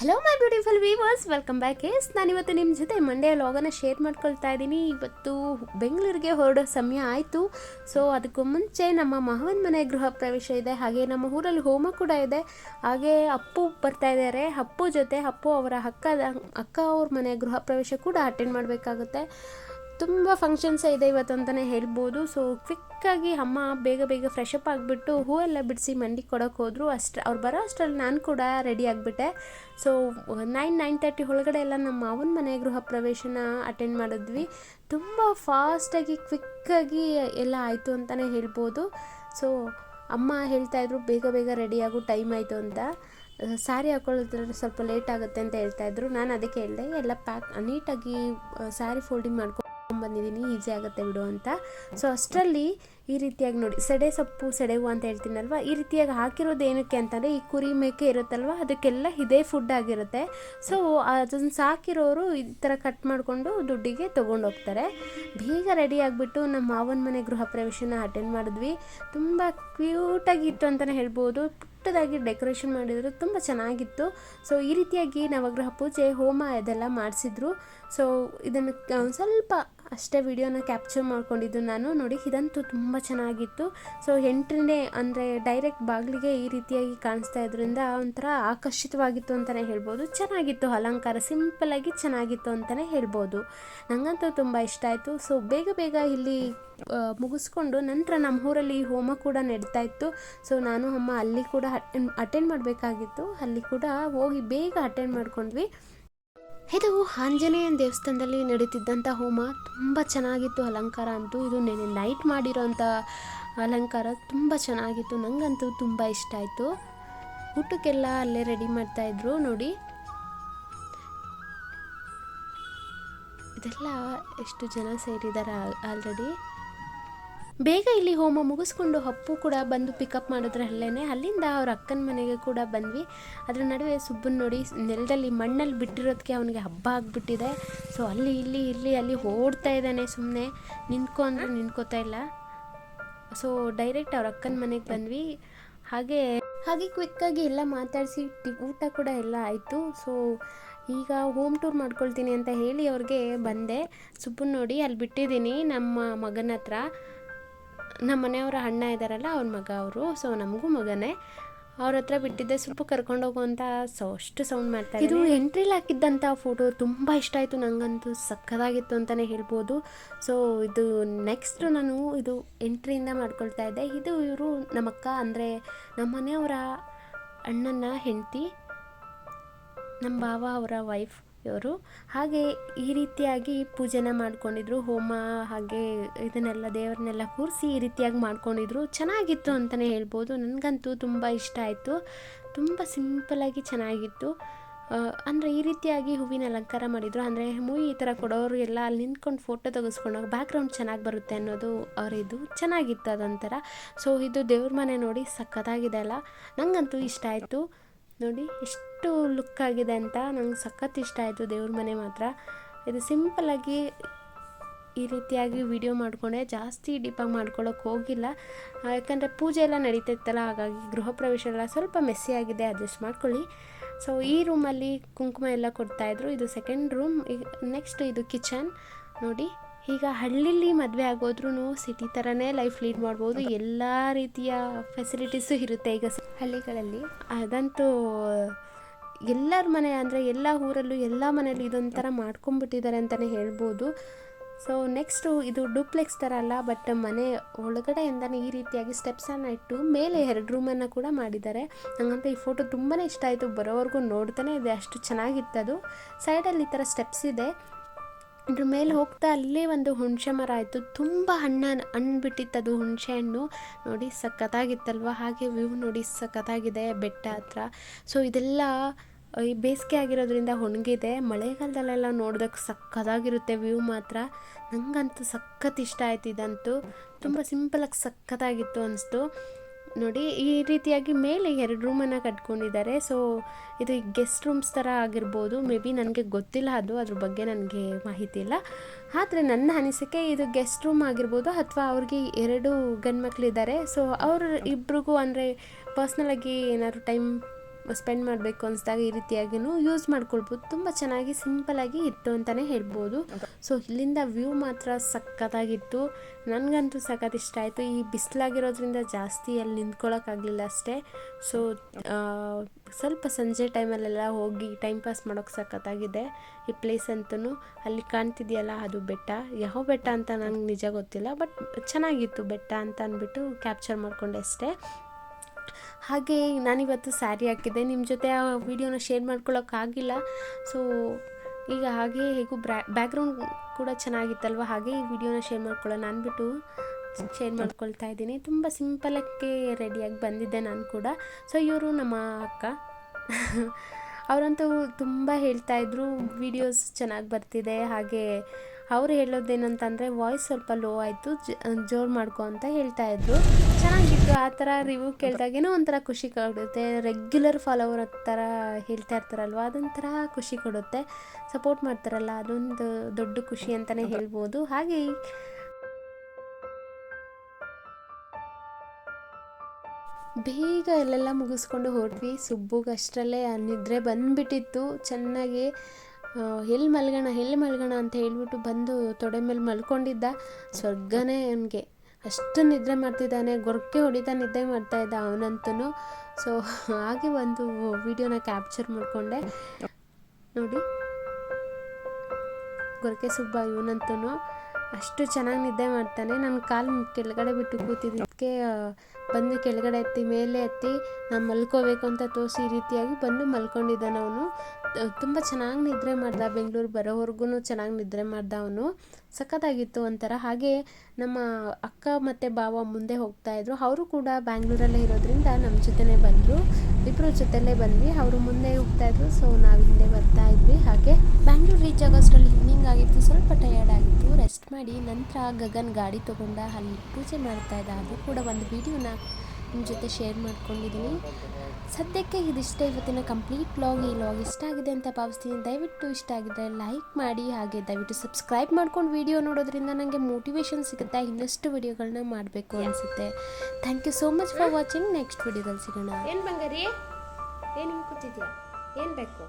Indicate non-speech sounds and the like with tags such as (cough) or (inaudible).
Hello my beautiful viewers welcome back yes ನಾನಿವತ್ತು ನಿಮ್ಮ ಜೊತೆ ಮಂಡೇ ಲಾಗನ್ನು ಶೇರ್ ಮಾಡ್ಕೊಳ್ತಾ ಇದ್ದೀನಿ. ಇವತ್ತು ಬೆಂಗಳೂರಿಗೆ ಹೊರಡೋ ಸಮಯ ಆಯಿತು. ಸೊ ಅದಕ್ಕೂ ಮುಂಚೆ ನಮ್ಮ ಮಹವನ್ ಮನೆ ಗೃಹ ಪ್ರವೇಶ ಇದೆ. ಹಾಗೆ ನಮ್ಮ ಊರಲ್ಲಿ ಹೋಮ ಕೂಡ ಇದೆ. ಹಾಗೆ ಅಪ್ಪು ಬರ್ತಾ ಇದ್ದಾರೆ. ಅಪ್ಪು ಜೊತೆ ಅಪ್ಪು ಅವರ ಅಕ್ಕದ ಅಕ್ಕ ಅವ್ರ ಮನೆ ಗೃಹ ಪ್ರವೇಶ ಕೂಡ ಅಟೆಂಡ್ ಮಾಡಬೇಕಾಗುತ್ತೆ. ತುಂಬ ಫಂಕ್ಷನ್ಸ್ ಇದೆ ಇವತ್ತು ಅಂತಲೇ ಹೇಳ್ಬೋದು. ಸೊ ಕ್ವಿಕ್ಕಾಗಿ ಅಮ್ಮ ಬೇಗ ಬೇಗ ಫ್ರೆಶ್ ಅಪ್ ಆಗಿಬಿಟ್ಟು ಹೂವೆಲ್ಲ ಬಿಡಿಸಿ ಮಂಡಿ ಕೊಡೋಕೆ ಹೋದರು. ಅಷ್ಟು, ಅವ್ರು ಬರೋ ಅಷ್ಟರಲ್ಲಿ ನಾನು ಕೂಡ ರೆಡಿ ಆಗಿಬಿಟ್ಟೆ. ಸೊ ನೈನ್ ನೈನ್ ತರ್ಟಿ ಒಳಗಡೆ ಎಲ್ಲ ನಮ್ಮ ಮಾವನ ಮನೆ ಗೃಹ ಪ್ರವೇಶನ ಅಟೆಂಡ್ ಮಾಡಿದ್ವಿ. ತುಂಬ ಫಾಸ್ಟಾಗಿ ಕ್ವಿಕ್ಕಾಗಿ ಎಲ್ಲ ಆಯಿತು ಅಂತಲೇ ಹೇಳ್ಬೋದು. ಸೊ ಅಮ್ಮ ಹೇಳ್ತಾಯಿದ್ರು ಬೇಗ ಬೇಗ ರೆಡಿಯಾಗು ಟೈಮ್ ಆಯಿತು ಅಂತ. ಸ್ಯಾರಿ ಹಾಕೊಳ್ಳೋದ್ರಲ್ಲಿ ಸ್ವಲ್ಪ ಲೇಟ್ ಆಗುತ್ತೆ ಅಂತ ಹೇಳ್ತಾಯಿದ್ರು ನಾನು ಅದಕ್ಕೆ ಹೇಳಿದೆ, ಎಲ್ಲ ಪ್ಯಾಕ್ ನೀಟಾಗಿ ಸ್ಯಾರಿ ಫೋಲ್ಡಿಂಗ್ ಮಾಡ್ಕೊಂಡು ಬಂದಿದ್ದೀನಿ ಈಸಿ ಆಗುತ್ತೆ ಬಿಡು ಅಂತ. ಸೊ ಅಷ್ಟರಲ್ಲಿ ಈ ರೀತಿಯಾಗಿ ನೋಡಿ, ಸೆಡೆ ಸೊಪ್ಪು ಸೆಡೆವು ಅಂತ ಹೇಳ್ತೀನಲ್ವ? ಈ ರೀತಿಯಾಗಿ ಹಾಕಿರೋದು ಏನಕ್ಕೆ ಅಂತಂದರೆ, ಈ ಕುರಿ ಮೇಕೆ ಇರುತ್ತಲ್ವ? ಅದಕ್ಕೆಲ್ಲ ಇದೇ ಫುಡ್ ಆಗಿರುತ್ತೆ. ಸೊ ಅದನ್ನು ಸಾಕಿರೋರು ಈ ಥರ ಕಟ್ ಮಾಡಿಕೊಂಡು ದುಡ್ಡಿಗೆ ತೊಗೊಂಡೋಗ್ತಾರೆ ಬೇಗ ರೆಡಿ ಆಗಿಬಿಟ್ಟು ನಮ್ಮ ಮಾವನ ಮನೆ ಗೃಹ ಪ್ರವೇಶನ ಅಟೆಂಡ್ ಮಾಡಿದ್ವಿ. ತುಂಬ ಕ್ಯೂಟಾಗಿತ್ತು ಅಂತಲೇ ಹೇಳ್ಬೋದು. ಪುಟ್ಟದಾಗಿ ಡೆಕೋರೇಷನ್ ಮಾಡಿದ್ರು, ತುಂಬ ಚೆನ್ನಾಗಿತ್ತು. ಸೊ ಈ ರೀತಿಯಾಗಿ ನವಗ್ರಹ ಪೂಜೆ, ಹೋಮ ಇದೆಲ್ಲ ಮಾಡಿಸಿದ್ರು. ಸೊ ಇದನ್ನು ಸ್ವಲ್ಪ ಅಷ್ಟೇ ವಿಡಿಯೋನ ಕ್ಯಾಪ್ಚರ್ ಮಾಡ್ಕೊಂಡಿದ್ದು ನಾನು. ನೋಡಿ, ಇದಂತೂ ತುಂಬ ಚೆನ್ನಾಗಿತ್ತು. ಸೊ ಎಂಟ್ರಿನೇ ಅಂದರೆ ಡೈರೆಕ್ಟ್ ಬಾಗಿಲಿಗೆ ಈ ರೀತಿಯಾಗಿ ಕಾಣಿಸ್ತಾ ಇದ್ರಿಂದ ಒಂಥರ ಆಕರ್ಷಿತವಾಗಿತ್ತು ಅಂತಲೇ ಹೇಳ್ಬೋದು. ಚೆನ್ನಾಗಿತ್ತು ಅಲಂಕಾರ ಸಿಂಪಲಾಗಿ ಚೆನ್ನಾಗಿತ್ತು ಅಂತಲೇ ಹೇಳ್ಬೋದು. ನನಗಂತೂ ತುಂಬ ಇಷ್ಟ ಆಯಿತು. ಸೊ ಬೇಗ ಬೇಗ ಇಲ್ಲಿ ಮುಗಿಸ್ಕೊಂಡು ನಂತರ ನಮ್ಮ ಊರಲ್ಲಿ ಹೋಮ ಕೂಡ ನಡೀತಾ ಇತ್ತು. ಸೊ ನಾನು, ಅಮ್ಮ ಅಲ್ಲಿ ಕೂಡ ಅಟೆಂಡ್ ಅಟೆಂಡ್ ಮಾಡಬೇಕಾಗಿತ್ತು. ಅಲ್ಲಿ ಕೂಡ ಹೋಗಿ ಬೇಗ ಅಟೆಂಡ್ ಮಾಡ್ಕೊಂಡ್ವಿ. ಇದು ಆಂಜನೇಯನ ದೇವಸ್ಥಾನದಲ್ಲಿ ನಡೀತಿದ್ದಂಥ ಹೋಮ. ತುಂಬ ಚೆನ್ನಾಗಿತ್ತು ಅಲಂಕಾರ ಅಂತೂ. ಇದು ನೆನೆ ನೈಟ್ ಮಾಡಿರೋಂಥ ಅಲಂಕಾರ. ತುಂಬ ಚೆನ್ನಾಗಿತ್ತು. ನನಗಂತೂ ತುಂಬ ಇಷ್ಟ ಆಯಿತು. ಊಟಕ್ಕೆಲ್ಲ ಅಲ್ಲೇ ರೆಡಿ ಮಾಡ್ತಾಯಿದ್ರು ನೋಡಿ. ಇದೆಲ್ಲ ಎಷ್ಟು ಜನ ಸೇರಿದ್ದಾರೆ ಆಲ್ರೆಡಿ ಬೇಗ ಇಲ್ಲಿ ಹೋಮ ಮುಗಿಸ್ಕೊಂಡು ಅಪ್ಪು ಕೂಡ ಬಂದು ಪಿಕಪ್ ಮಾಡಿದ್ರೆ ಅಲ್ಲೇ ಅಲ್ಲಿಂದ ಅವ್ರ ಅಕ್ಕನ ಮನೆಗೆ ಕೂಡ ಬಂದ್ವಿ. ಅದ್ರ ನಡುವೆ ಸುಬ್ಬನ್ ನೋಡಿ ನೆಲದಲ್ಲಿ ಮಣ್ಣಲ್ಲಿ ಬಿಟ್ಟಿರೋದಕ್ಕೆ ಅವನಿಗೆ ಹಬ್ಬ ಆಗಿಬಿಟ್ಟಿದೆ. ಸೊ ಅಲ್ಲಿ, ಇಲ್ಲಿ ಇಲ್ಲಿ, ಅಲ್ಲಿ ಓಡ್ತಾ ಇದ್ದಾನೆ ಸುಮ್ಮನೆ ನಿಂತ್ಕೊ ಅಂದರೆ ನಿಂತ್ಕೋತಾ ಇಲ್ಲ. ಸೊ ಡೈರೆಕ್ಟ್ ಅವ್ರ ಅಕ್ಕನ ಮನೆಗೆ ಬಂದ್ವಿ. ಹಾಗೆ ಹಾಗೆ ಕ್ವಿಕ್ಕಾಗಿ ಎಲ್ಲ ಮಾತಾಡಿಸಿ ಊಟ ಕೂಡ ಎಲ್ಲ ಆಯಿತು. ಸೊ ಈಗ ಹೋಮ್ ಟೂರ್ ಮಾಡ್ಕೊಳ್ತೀನಿ ಅಂತ ಹೇಳಿ ಅವ್ರಿಗೆ ಬಂದೆ. ಸುಬ್ಬನ್ ನೋಡಿ, ಅಲ್ಲಿ ಬಿಟ್ಟಿದ್ದೀನಿ ನಮ್ಮ ಮಗನ ಹತ್ರ. ನಮ್ಮ ಮನೆಯವರ ಅಣ್ಣ ಇದ್ದಾರಲ್ಲ ಅವ್ರ ಮಗ ಅವರು. ಸೊ ನಮಗೂ ಮಗನೇ. ಅವ್ರ ಹತ್ರ ಬಿಟ್ಟಿದ್ದೆ ಸ್ವಲ್ಪ ಕರ್ಕೊಂಡು ಹೋಗುವಂತ ಸೊ ಅಷ್ಟು ಸೌಂಡ್ ಮಾಡ್ತಾರೆ ಇದು ಎಂಟ್ರಿಲಿ ಹಾಕಿದ್ದಂಥ ಫೋಟೋ ತುಂಬ ಇಷ್ಟ ಆಯಿತು. ನನಗಂತೂ ಸಕ್ಕದಾಗಿತ್ತು ಅಂತಲೇ ಹೇಳ್ಬೋದು. ಸೊ ಇದು ನೆಕ್ಸ್ಟ್ ನಾನು ಇದು ಎಂಟ್ರಿಯಿಂದ ಮಾಡ್ಕೊಳ್ತಾ ಇದ್ದೆ. ಇದು ಇವರು ನಮ್ಮಕ್ಕ ಅಂದರೆ ನಮ್ಮ ಮನೆಯವರ ಅಣ್ಣನ ಹೆಂಡತಿ ನಮ್ಮ ಭಾವ ಅವರ ವೈಫ್ ಇವರು. ಹಾಗೆ ಈ ರೀತಿಯಾಗಿ ಪೂಜೆನ ಮಾಡ್ಕೊಂಡಿದ್ರು, ಹೋಮ ಹಾಗೆ ಇದನ್ನೆಲ್ಲ ದೇವರನ್ನೆಲ್ಲ ಕೂರಿಸಿ ಈ ರೀತಿಯಾಗಿ ಮಾಡ್ಕೊಂಡಿದ್ರು. ಚೆನ್ನಾಗಿತ್ತು ಅಂತಲೇ ಹೇಳ್ಬೋದು. ನನಗಂತೂ ತುಂಬ ಇಷ್ಟ ಆಯಿತು. ತುಂಬ ಸಿಂಪಲಾಗಿ ಚೆನ್ನಾಗಿತ್ತು. ಅಂದರೆ ಈ ರೀತಿಯಾಗಿ ಹೂವಿನ ಅಲಂಕಾರ ಮಾಡಿದರು. ಅಂದರೆ ಮೂವಿ ಈ ಥರ ಕೊಡೋರು ಎಲ್ಲ ಅಲ್ಲಿ ನಿಂತ್ಕೊಂಡು ಫೋಟೋ ತೆಗೆಸ್ಕೊಂಡಾಗ ಬ್ಯಾಕ್ಗ್ರೌಂಡ್ ಚೆನ್ನಾಗಿ ಬರುತ್ತೆ ಅನ್ನೋದು ಅವರಿದು. ಚೆನ್ನಾಗಿತ್ತು ಅದೊಂಥರ. ಸೊ, ಇದು ದೇವ್ರ ಮನೆ ನೋಡಿ ಸಖತ್ತಾಗಿದೆ ಅಲ್ಲ. ನನಗಂತೂ ಇಷ್ಟ ಆಯಿತು. ನೋಡಿ, ಎಷ್ಟು ಲುಕ್ ಆಗಿದೆ ಅಂತ ನಂಗೆ ಸಖತ್ ಇಷ್ಟ ಆಯಿತು ದೇವ್ರ ಮನೆ ಮಾತ್ರ. ಇದು ಸಿಂಪಲಾಗಿ ಈ ರೀತಿಯಾಗಿ ವಿಡಿಯೋ ಮಾಡಿಕೊಂಡೆ, ಜಾಸ್ತಿ ಡೀಪಾಗಿ ಮಾಡ್ಕೊಳ್ಳೋಕೆ ಹೋಗಿಲ್ಲ. ಯಾಕಂದರೆ ಪೂಜೆ ಎಲ್ಲ ನಡೀತಿತ್ತಲ್ಲ, ಹಾಗಾಗಿ ಗೃಹ ಪ್ರವೇಶ ಎಲ್ಲ ಸ್ವಲ್ಪ ಮೆಸ್ಸಿ ಆಗಿದೆ ಅಡ್ಜಸ್ಟ್ ಮಾಡ್ಕೊಳ್ಳಿ. ಸೊ ಈ ರೂಮಲ್ಲಿ ಕುಂಕುಮ ಎಲ್ಲ ಕೊಡ್ತಾಯಿದ್ರು ಇದು ಸೆಕೆಂಡ್ ರೂಮ್ ನೆಕ್ಸ್ಟ್ ಇದು ಕಿಚನ್ ನೋಡಿ ಈಗ ಹಳ್ಳಿಲಿ ಮದುವೆ ಆಗೋದ್ರೂ ಸಿಟಿ ಥರನೇ ಲೈಫ್ ಲೀಡ್ ಮಾಡ್ಬೋದು. ಎಲ್ಲ ರೀತಿಯ ಫೆಸಿಲಿಟೀಸು ಇರುತ್ತೆ ಈಗ ಹಳ್ಳಿಗಳಲ್ಲಿ. ಅದಂತೂ ಎಲ್ಲರ ಮನೆ ಅಂದರೆ ಎಲ್ಲ ಊರಲ್ಲೂ ಎಲ್ಲ ಮನೇಲಿ ಇದೊಂಥರ ಮಾಡ್ಕೊಂಬಿಟ್ಟಿದ್ದಾರೆ ಅಂತಲೇ ಹೇಳ್ಬೋದು. ಸೊ ನೆಕ್ಸ್ಟು ಇದು ಡೂಪ್ಲೆಕ್ಸ್ ಥರ ಅಲ್ಲ ಬಟ್ ಮನೆ ಒಳಗಡೆಯಿಂದನೇ ಈ ರೀತಿಯಾಗಿ ಸ್ಟೆಪ್ಸನ್ನು ಇಟ್ಟು ಮೇಲೆ ಎರಡು ರೂಮನ್ನು ಕೂಡ ಮಾಡಿದ್ದಾರೆ. ನನಗಂತೂ ಈ ಫೋಟೋ ತುಂಬಾ ಇಷ್ಟ ಆಯಿತು. ಬರೋವರೆಗೂ ನೋಡ್ತಾನೆ ಇದೆ ಅಷ್ಟು ಚೆನ್ನಾಗಿತ್ತು ಅದು ಸೈಡಲ್ಲಿ ಈ ಥರ ಸ್ಟೆಪ್ಸ್ ಇದೆ. ಅದ್ರ ಮೇಲೆ ಹೋಗ್ತಾ ಅಲ್ಲೇ ಒಂದು ಹುಣಸೆ ಮರ ಆಯಿತು. ತುಂಬ ಹಣ್ಣನ್ನು ಹಣ್ಣು ಅದು ಹುಣಸೆ ಹಣ್ಣು. ನೋಡಿ ಸಖತ್ತಾಗಿತ್ತಲ್ವ? ಹಾಗೆ ವ್ಯೂ ನೋಡಿ ಸಖತ್ತಾಗಿದೆ ಬೆಟ್ಟ ಹತ್ರ. ಸೊ ಇದೆಲ್ಲ, ಈ ಬೇಸಿಗೆ ಆಗಿರೋದ್ರಿಂದ ಒಣಗಿದೆ. ಮಳೆಗಾಲದಲ್ಲೆಲ್ಲ ನೋಡೋದಕ್ಕೆ ಸಖತ್ತಾಗಿರುತ್ತೆ ವ್ಯೂ ಮಾತ್ರ. ನನಗಂತೂ ಸಖತ್ ಇಷ್ಟ ಆಯ್ತು ಇದಂತೂ. ತುಂಬ ಸಿಂಪಲಾಗಿ ಸಖತ್ತಾಗಿತ್ತು ಅನಿಸ್ತು. ನೋಡಿ, ಈ ರೀತಿಯಾಗಿ ಮೇಲೆ ಎರಡು ರೂಮನ್ನು ಕಟ್ಕೊಂಡಿದ್ದಾರೆ. ಸೊ ಇದು ಗೆಸ್ಟ್ ರೂಮ್ಸ್ ಥರ ಆಗಿರ್ಬೋದು. ಮೇ ಬಿ ನನಗೆ ಗೊತ್ತಿಲ್ಲ ಅದು, ಅದ್ರ ಬಗ್ಗೆ ನನಗೆ ಮಾಹಿತಿ ಇಲ್ಲ. ಆದರೆ ನನ್ನ ಅನಿಸಿಕೆ ಇದು ಗೆಸ್ಟ್ ರೂಮ್ ಆಗಿರ್ಬೋದು ಅಥವಾ ಅವ್ರಿಗೆ ಎರಡು ಗಂಡು ಮಕ್ಕಳಿದ್ದಾರೆ ಸೊ ಅವ್ರ ಇಬ್ರಿಗೂ ಅಂದರೆ ಪರ್ಸ್ನಲಾಗಿ ಏನಾದ್ರು ಟೈಮ್ ಸ್ಪೆಂಡ್ ಮಾಡಬೇಕು ಅನಿಸಿದಾಗ ಈ ರೀತಿಯಾಗಿನೂ ಯೂಸ್ ಮಾಡ್ಕೊಳ್ಬೋದು. ತುಂಬ ಚೆನ್ನಾಗಿ ಸಿಂಪಲಾಗಿ ಇತ್ತು ಅಂತಲೇ ಹೇಳ್ಬೋದು. ಸೊ ಇಲ್ಲಿಂದ ವ್ಯೂ ಮಾತ್ರ ಸಖತ್ತಾಗಿತ್ತು. ನನಗಂತೂ ಸಖತ್ ಇಷ್ಟ ಆಯಿತು. ಈ ಬಿಸಿಲಾಗಿರೋದ್ರಿಂದ ಜಾಸ್ತಿ ಅಲ್ಲಿ ನಿಂತ್ಕೊಳ್ಳೋಕ್ಕಾಗಲಿಲ್ಲ ಅಷ್ಟೇ. ಸೊ ಸ್ವಲ್ಪ ಸಂಜೆ ಟೈಮಲ್ಲೆಲ್ಲ ಹೋಗಿ ಟೈಮ್ ಪಾಸ್ ಮಾಡೋಕ್ಕೆ ಸಖತ್ತಾಗಿದೆ. ಈ ಪ್ಲೇಸ್ ಅಂತೂ ಅಲ್ಲಿ ಕಾಣ್ತಿದೆಯಲ್ಲ, ಅದು ಬೆಟ್ಟ. ಯಾವ ಬೆಟ್ಟ ಅಂತ ನನಗೆ ನಿಜ ಗೊತ್ತಿಲ್ಲ ಬಟ್ ಚೆನ್ನಾಗಿತ್ತು ಬೆಟ್ಟ ಅಂತ ಅಂದ್ಬಿಟ್ಟು ಕ್ಯಾಪ್ಚರ್ ಮಾಡಿಕೊಂಡೆ ಅಷ್ಟೇ. ಹಾಗೆ ನಾನಿವತ್ತು ಸ್ಯಾರಿ ಹಾಕಿದ್ದೆ. ನಿಮ್ಮ ಜೊತೆ ಆ ವಿಡಿಯೋನ ಶೇರ್ ಮಾಡ್ಕೊಳ್ಳೋಕ್ಕಾಗಿಲ್ಲ ಸೊ ಈಗ ಹಾಗೆ ಹೇಗೂ ಬ್ರ್ಯಾ ಬ್ಯಾಕ್ಗ್ರೌಂಡ್ ಕೂಡ ಚೆನ್ನಾಗಿತ್ತಲ್ವ? ಹಾಗೆ ಈ ವಿಡಿಯೋನ ಶೇರ್ ಮಾಡ್ಕೊಳ್ಳೋಣ ಅಂದ್ಬಿಟ್ಟು ಶೇರ್ ಮಾಡ್ಕೊಳ್ತಾ ಇದ್ದೀನಿ. ತುಂಬ ಸಿಂಪಲಕ್ಕೆ ರೆಡಿಯಾಗಿ ಬಂದಿದ್ದೆ ನಾನು ಕೂಡ. ಸೊ ಇವರು ನಮ್ಮ ಅಕ್ಕ. (laughs) ಅವರಂತೂ ತುಂಬ ಹೇಳ್ತಾ ಇದ್ರು ವಿಡಿಯೋಸ್ ಚೆನ್ನಾಗಿ ಬರ್ತಿದೆ. ಹಾಗೆ ಅವ್ರು ಹೇಳೋದೇನಂತಂದರೆ ವಾಯ್ಸ್ ಸ್ವಲ್ಪ ಲೋ ಆಯಿತು ಜೋರು ಮಾಡ್ಕೊ ಅಂತ ಹೇಳ್ತಾ ಇದ್ರು. ಚೆನ್ನಾಗಿತ್ತು, ಆ ಥರ ರಿವ್ಯೂ ಕೇಳಿದಾಗೇನೋ ಒಂಥರ ಖುಷಿ ಕೊಡುತ್ತೆ. ರೆಗ್ಯುಲರ್ ಫಾಲೋವರ್ ಥರ ಹೇಳ್ತಾ ಇರ್ತಾರಲ್ವ, ಅದೊಂಥರ ಖುಷಿ ಕೊಡುತ್ತೆ. ಸಪೋರ್ಟ್ ಮಾಡ್ತಾರಲ್ಲ, ಅದೊಂದು ದೊಡ್ಡ ಖುಷಿ ಅಂತಲೇ ಹೇಳ್ಬೋದು. ಹಾಗೆ ಬೇಗ ಎಲ್ಲೆಲ್ಲ ಮುಗಿಸ್ಕೊಂಡು ಹೊರಟ್ವಿ ಸುಬ್ಬುಗಷ್ಟರಲ್ಲೇ ಅನ್ನಿದ್ರೆ ಬಂದುಬಿಟ್ಟಿತ್ತು. ಚೆನ್ನಾಗಿ ಎಲ್ಲಿ ಮಲ್ಗೋಣ ಎಲ್ಲಿ ಮಲ್ಗೋಣ ಅಂತ ಹೇಳಿಬಿಟ್ಟು ಬಂದು ತೊಡೆ ಮೇಲೆ ಮಲ್ಕೊಂಡಿದ್ದ. ಸ್ವರ್ಗನೇ ಅವನಿಗೆ. ಅಷ್ಟು ನಿದ್ರೆ ಮಾಡ್ತಿದ್ದಾನೆ, ಗೊರಕೆ ಹೊಡಿತಾ ನಿದ್ದೆ ಮಾಡ್ತಾ ಇದ್ದ ಅವನಂತೂ ಸೊ ಹಾಗೆ ಒಂದು ವಿಡಿಯೋನ ಕ್ಯಾಪ್ಚರ್ ಮಾಡಿಕೊಂಡೆ. ನೋಡಿ. ಗೊರಕೆ ಸುಬ್ಬ ಇವನಂತೂ ಅಷ್ಟು ಚೆನ್ನಾಗಿ ನಿದ್ದೆ ಮಾಡ್ತಾನೆ. ನನ್ನ ಕಾಲು ಕೆಳಗಡೆ ಬಿಟ್ಟು ಕೂತಿದ್ದಕ್ಕೆ ಬಂದು ಕೆಳಗಡೆ ಎತ್ತಿ, ಮೇಲೆ ಎತ್ತಿ, ನಾನು ಮಲ್ಕೋಬೇಕು ಅಂತ ತೋರಿಸಿ ಈ ರೀತಿಯಾಗಿ ಬಂದು ಮಲ್ಕೊಂಡಿದ್ದಾನೆ ಅವನು. ತುಂಬ ಚೆನ್ನಾಗಿ ನಿದ್ರೆ ಮಾಡ್ದ. ಬೆಂಗಳೂರು ಬರೋವರೆಗೂ ಚೆನ್ನಾಗಿ ನಿದ್ರೆ ಮಾಡ್ದ ಅವನು. ಸಖತ್ತಾಗಿತ್ತು ಒಂಥರ. ಹಾಗೆ ನಮ್ಮ ಅಕ್ಕ ಮತ್ತು ಬಾವ ಮುಂದೆ ಹೋಗ್ತಾಯಿದ್ರು ಅವರು ಕೂಡ ಬ್ಯಾಂಗ್ಳೂರಲ್ಲೇ ಇರೋದ್ರಿಂದ ನಮ್ಮ ಜೊತೆನೇ ಬಂದರು. ಇಬ್ಬರು ಜೊತೆಲೇ ಬಂದ್ವಿ. ಅವರು ಮುಂದೆ ಹೋಗ್ತಾಯಿದ್ರು ಸೊ ನಾವು ಹಿಂದೆ ಬರ್ತಾ ಇದ್ವಿ. ಹಾಗೆ ಬ್ಯಾಂಗ್ಳೂರು ರೀಚ್ ಆಗೋಷ್ಟರಲ್ಲಿ ಇವ್ನಿಂಗ್ ಆಗಿತ್ತು ಸ್ವಲ್ಪ ಟಯರ್ಡ್ ಆಗಿತ್ತು ರೆಸ್ಟ್ ಮಾಡಿ ನಂತರ ಗಗನ್ ಗಾಡಿ ತೊಗೊಂಡ ಅಲ್ಲಿ ಪೂಜೆ ಮಾಡ್ತಾ ಇದ್ದ. ಅದು ಕೂಡ ಒಂದು ವಿಡಿಯೋನ ನಿಮ್ಮ ಜೊತೆ ಶೇರ್ ಮಾಡ್ಕೊಂಡಿದ್ದೀನಿ. ಸದ್ಯಕ್ಕೆ ಇದಿಷ್ಟೇ. ಇವತ್ತಿನ ಕಂಪ್ಲೀಟ್ ಬ್ಲಾಗ್ ಈ ವ್ಲಾಗ್ ಇಷ್ಟ ಆಗಿದೆ ಅಂತ ಭಾವಿಸ್ತೀನಿ. ದಯವಿಟ್ಟು ಇಷ್ಟ ಆಗಿದೆ ಲೈಕ್ ಮಾಡಿ, ಹಾಗೆ ದಯವಿಟ್ಟು ಸಬ್ಸ್ಕ್ರೈಬ್ ಮಾಡ್ಕೊಂಡು ವೀಡಿಯೋ ನೋಡೋದ್ರಿಂದ ನನಗೆ ಮೋಟಿವೇಶನ್ ಸಿಗುತ್ತೆ. ಇನ್ನಷ್ಟು ವೀಡಿಯೋಗಳನ್ನ ಮಾಡಬೇಕು ಅನಿಸುತ್ತೆ. Thank you so much for watching next ವೀಡಿಯೋದಲ್ಲಿ ಸಿಗೋಣ. ಏನು ಬಂಗಾರಿ? ಏನು ಕೂತಿದ್ಯಾ ಏನು ಬೇಕು?